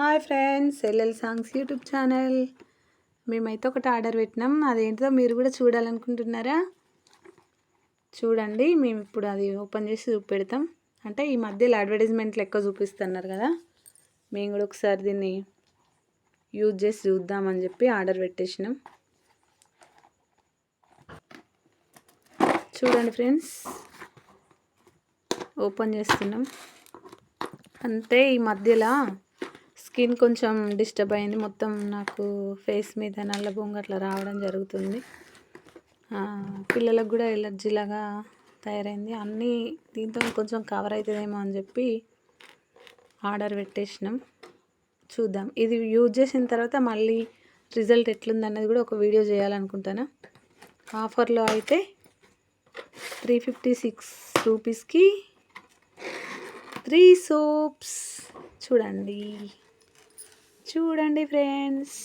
Hi friends LL songs YouTube channel. మేమైతే ఒకటి order పెట్టినాం. అదేంటిదో మీరు కూడా చూడాలనుకుంటున్నారా? చూడండి మేము ఇప్పుడు అది ఓపెన్ చేసి చూపెడతాం. అంటే ఈ మధ్యలో అడ్వర్టైజ్మెంట్లు ఎక్కువ చూపిస్తున్నారు కదా. మేము కూడా ఒకసారి దీన్ని యూజ్ చేసి చూద్దామని చెప్పి ఆర్డర్ పెట్టేసినాం. చూడండి ఫ్రెండ్స్ ఓపెన్ చేస్తున్నాం. అంతే ఈ మధ్యలో స్కిన్ కొంచెం డిస్టర్బ్ అయింది. మొత్తం నాకు ఫేస్ మీద నల్ల బొంగ అట్లా రావడం జరుగుతుంది. పిల్లలకు కూడా ఎలర్జీ లాగా తయారైంది. అన్నీ దీంతో కొంచెం కవర్ అవుతుందేమో అని చెప్పి ఆర్డర్ పెట్టేసినాం. చూద్దాం. ఇది యూజ్ చేసిన తర్వాత మళ్ళీ రిజల్ట్ ఎట్లుందన్నది కూడా ఒక వీడియో చేయాలనుకుంటాను. ఆఫర్లో అయితే త్రీ ఫిఫ్టీ సిక్స్ రూపీస్కి త్రీ సోప్స్. చూడండి. చూడండి ఫ్రెండ్స్.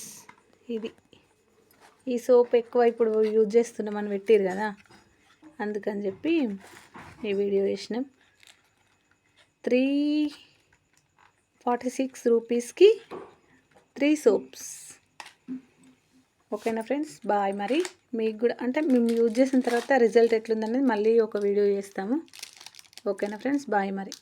ఇది. ఈ సోప్ ఎక్కువ ఇప్పుడు యూజ్ చేస్తున్నామని పెట్టారు కదా. అందుకని చెప్పి ఈ వీడియో చేసినాం. త్రీ ఫార్టీ సిక్స్ రూపీస్కి త్రీ సోప్స్. ఓకేనా ఫ్రెండ్స్? బాయ్ మరి. మీకు కూడా అంటే మేము యూజ్ చేసిన తర్వాత రిజల్ట్ ఎట్లుందనేది మళ్ళీ ఒక వీడియో చేస్తాము. ఓకేనా ఫ్రెండ్స్? బాయ్ మరి.